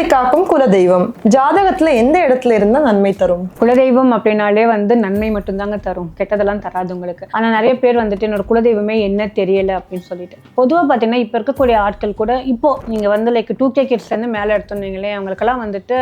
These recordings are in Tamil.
குடும்பத்தை காக்கும் குலதெய்வம். ஜாதகத்துல எந்த இடத்துல இருந்தா நன்மை தரும்? குலதெய்வம் அப்படின்னாலே வந்து நன்மை மட்டும்தாங்க தரும். கெட்டதெல்லாம் தராது உங்களுக்கு. ஆனா நிறைய பேர் வந்துட்டு என்னோட குலதெய்வமே என்ன தெரியல அப்படின்னு சொல்லிட்டு. பொதுவா பாத்தீங்கன்னா இப்ப இருக்கக்கூடிய ஆட்கள் கூட இப்போ நீங்க வந்து லைக் டூ கே கிட்ஸ்ல இருந்து மேல எடுத்தோன்னீங்களே அவங்களுக்கெல்லாம் வந்துட்டு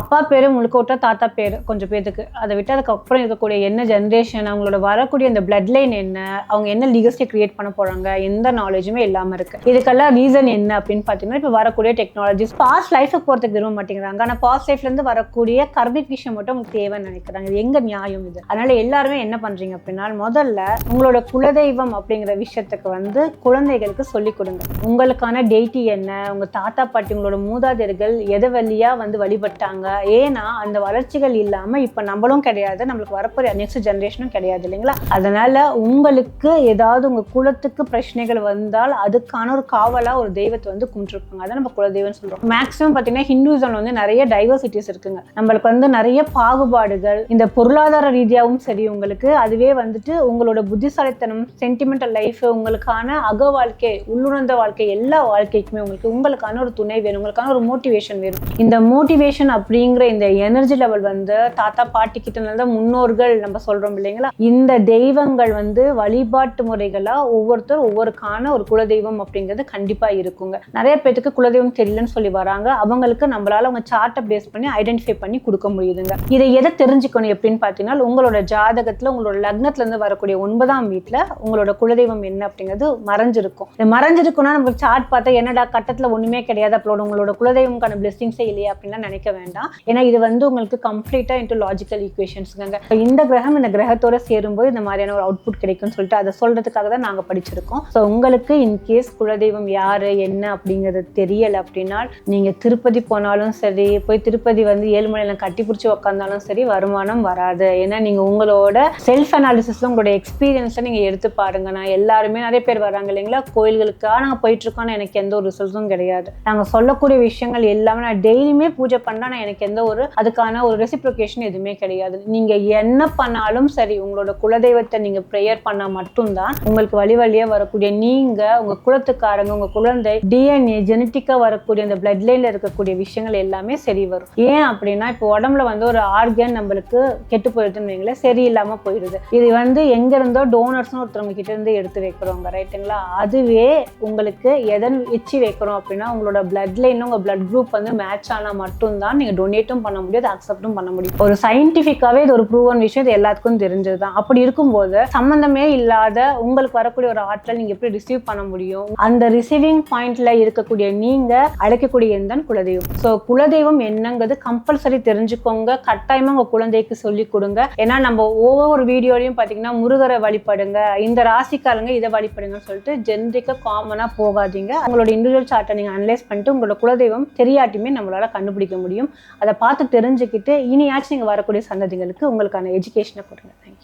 அப்பா பேரு முழுக்க விட்டா தாத்தா பேரு கொஞ்சம் பேருக்கு அதை விட்டு அதுக்கப்புறம் இருக்கக்கூடிய என்ன ஜென்ரேஷன் அவங்களோட வரக்கூடிய அந்த பிளட் லைன் என்ன அவங்க என்ன லீகஸ்டி கிரியேட் பண்ண போறாங்க எந்த நாலேஜுமே இல்லாம இருக்கு. இதுக்கெல்லாம் ரீசன் என்ன அப்படின்னு பாத்தீங்கன்னா இப்ப வரக்கூடிய டெக்னாலஜிஸ் பாஸ்ட் லைஃபுக்கு போகிறதுக்கு விரும்ப மாட்டேங்கிறாங்க. ஆனால் பாஸ்ட் லைஃப்லேருந்து வரக்கூடிய கர்மிக் விஷயம் மட்டும் உங்களுக்கு தேவைன்னு நினைக்கிறாங்க. இது எங்கே நியாயம் இது? அதனால் எல்லாருமே என்ன பண்ணுறீங்க அப்படின்னா முதல்ல உங்களோட குலதெய்வம் அப்படிங்கிற விஷயத்துக்கு வந்து குழந்தைகளுக்கு சொல்லிக் கொடுங்க. உங்களுக்கான டெய்ட்டி என்ன? உங்கள் தாத்தா பாட்டி உங்களோட மூதாதையர்கள் எதை வழியாக வந்து வழிபட்டாங்க? ஏன்னா அந்த வளர்ச்சிகள் இல்லாமல் இப்போ நம்மளும் கிடையாது. நம்மளுக்கு வரப்போகிற நெக்ஸ்ட் ஜென்ரேஷனும் கிடையாது இல்லைங்களா? அதனால் உங்களுக்கு ஏதாவது உங்கள் குலத்துக்கு பிரச்சனைகள் வந்தால் அதுக்கான ஒரு காவலாக ஒரு தெய்வத்தை வந்து கும்பிட்டுருப்பாங்க. அதை நம்ம குலதெய்வம்னு சொல்கிறோம் மேக்ஸிமம் பார்த்தீங்கன்னா ஹிந்துசம் வந்து நிறைய டைவர்சிட்டிஸ் இருக்குங்க. நம்மளுக்கு வந்து நிறைய பாகுபாடுகள் இந்த பொருளாதார ரீதியாகவும் சரி உங்களுக்கு அதுவே வந்துட்டு உங்களோட புத்திசாலித்தனம் சென்டிமெண்டல் லைஃப் உங்களுக்கான அக வாழ்க்கை உள்ளுணர்ந்த வாழ்க்கை எல்லா வாழ்க்கைக்குமே உங்களுக்கு உங்களுக்கான ஒரு துணை வேணும் உங்களுக்கான ஒரு மோட்டிவேஷன் வேணும். இந்த மோட்டிவேஷன் அப்படிங்கிற இந்த எனர்ஜி லெவல் வந்து தாத்தா பாட்டி கிட்ட இருந்த முன்னோர்கள் நம்ம சொல்றோம் இல்லைங்களா? இந்த தெய்வங்கள் வந்து வழிபாட்டு முறைகளா ஒவ்வொருத்தர் ஒவ்வொருக்கான ஒரு குலதெய்வம் அப்படிங்கிறது கண்டிப்பா இருக்குங்க. நிறைய பேத்துக்கு குலதெய்வம் தெரியலன்னு சொல்லி வராங்க. அவங்களுக்கு நம்மளால அவங்க சார்ட்டை பேஸ் பண்ணி ஐடென்டிஃபை பண்ணி கொடுக்க முடியுதுங்க. இதை எதை தெரிஞ்சுக்கணும் எப்படின்னு பார்த்தீங்கன்னா உங்களோட ஜாதகத்துல உங்களோட லக்னத்துல இருந்து வரக்கூடிய ஒன்பதாம் வீட்டுல உங்களோட குலதெய்வம் என்ன அப்படிங்கிறது மறைஞ்சிருக்கும். இது மறைஞ்சிருக்கும்னா நம்ம சார்ட் பார்த்தா என்னடா கட்டத்துல ஒண்ணுமே கிடையாது. அப்போ உங்களோட குலதெய்வம்கான பிளெஸிங்ஸே இல்லையா அப்படின்லாம் நினைக்க வேண்டாம். ஏன்னா இது வந்து உங்களுக்கு கம்ப்ளீட்டா இன்ட்டு லாஜிக்கல் ஈக்குவேஷன்ஸ்ங்க இந்த கிரகம் இந்த கிரகத்தோட சேரும்போது இந்த மாதிரியான ஒரு அவுட்புட் கிடைக்கும்னு சொல்லிட்டு அதை சொல்றதுக்காக தான் நாங்க படிச்சிருக்கோம். ஸோ உங்களுக்கு இன்கேஸ் குலதெய்வம் யாரு என்ன அப்படிங்கிறது தெரியல அப்படின்னா நீங்க திருப்பதி போனாலும் சரி போய் திருப்பதி வந்து ஏழுமலையில கட்டி பிடிச்சி உக்காந்தாலும் சரி வருமானம் வராது. ஏன்னா நீங்கள் உங்களோட செல்ஃப் அனாலிசிஸில் உங்களோட எக்ஸ்பீரியன்ஸை நீங்கள் எடுத்து பாருங்க. நான் எல்லாருமே நிறைய பேர் வராங்க இல்லைங்களா? கோயில்களுக்காக நாங்கள் போயிட்டுருக்கோன்னு எனக்கு எந்த ஒரு ரிசல்ட்ஸும் கிடையாது. நாங்கள் சொல்லக்கூடிய விஷயங்கள் எல்லாமே நான் டெய்லியுமே பூஜை பண்ணால் நான் எனக்கு எந்த ஒரு அதுக்கான ஒரு ரெசிப்ரிகேஷன் எதுவுமே கிடையாது. நீங்கள் என்ன பண்ணாலும் சரி உங்களோட குலதெய்வத்தை நீங்கள் ப்ரேயர் பண்ணால் மட்டும்தான் உங்களுக்கு வழி வழியாக வரக்கூடிய நீங்கள் உங்கள் குலத்துக்காரங்க உங்கள் குழந்தை டிஎன்ஏ ஜெனட்டிக்காக வரக்கூடிய அந்த பிளட் லைனில் இருக்கக்கூடிய விஷயங்கள் எல்லாமே சரி வரும். ஏன் அப்படின்னா இப்போ உடம்புல வந்து ஒரு ஆர்கன் நம்மளுக்கு கெட்டு போயிடுதுன்னு வைங்களேன் சரியில்லாம போயிடுது. இது வந்து எங்க இருந்தோ டோனர்ஸ்னு ஒருத்தவங்க கிட்ட இருந்து எடுத்து வைக்கிறோங்க ரைட்டுங்களா அதுவே உங்களுக்கு எதன் வச்சு வைக்கிறோம் அப்படின்னா உங்களோட பிளட் லைன் உங்க பிளட் குரூப் வந்து மேட்ச் ஆனா மட்டும்தான் நீங்க டொனேட்டும் பண்ண முடியும் அக்செப்டும் பண்ண முடியும். ஒரு சயின்டிஃபிக்காகவே இது ஒரு ப்ரூவன் விஷயம் இது எல்லாத்துக்கும் தெரிஞ்சதுதான். அப்படி இருக்கும்போது சம்பந்தமே இல்லாத உங்களுக்கு வரக்கூடிய ஒரு ஆற்றல் நீங்க எப்படி ரிசீவ் பண்ண முடியும்? அந்த ரிசீவிங் பாயிண்ட்ல இருக்கக்கூடிய நீங்க அழைக்கக்கூடிய எந்த குலதெய்வம்? முடியும். ஸோ குலதெய்வம் என்னங்கிறது கம்பல்சரி தெரிஞ்சுக்கோங்க. கட்டாயமாக உங்கள் குழந்தைக்கு சொல்லி கொடுங்க. ஏன்னா நம்ம ஒவ்வொரு வீடியோலையும் பார்த்தீங்கன்னா முருகரை வழிபடுங்க இந்த ராசிக்காரங்க இதை வழிபடுங்கன்னு சொல்லிட்டு ஜென்ரிக்கா காமனாக போகாதீங்க. உங்களோட இண்டிவிஜுவல் சார்ட்டை நீங்கள் அனலைஸ் பண்ணிட்டு உங்களோட குலதெய்வம் தெரியாட்டியுமே நம்மளால் கண்டுபிடிக்க முடியும். அதை பார்த்து தெரிஞ்சுக்கிட்டு இனியாச்சும் நீங்கள் வரக்கூடிய சந்ததிகளுக்கு உங்களுக்கான எஜுகேஷனை கொடுங்க. தேங்க்யூ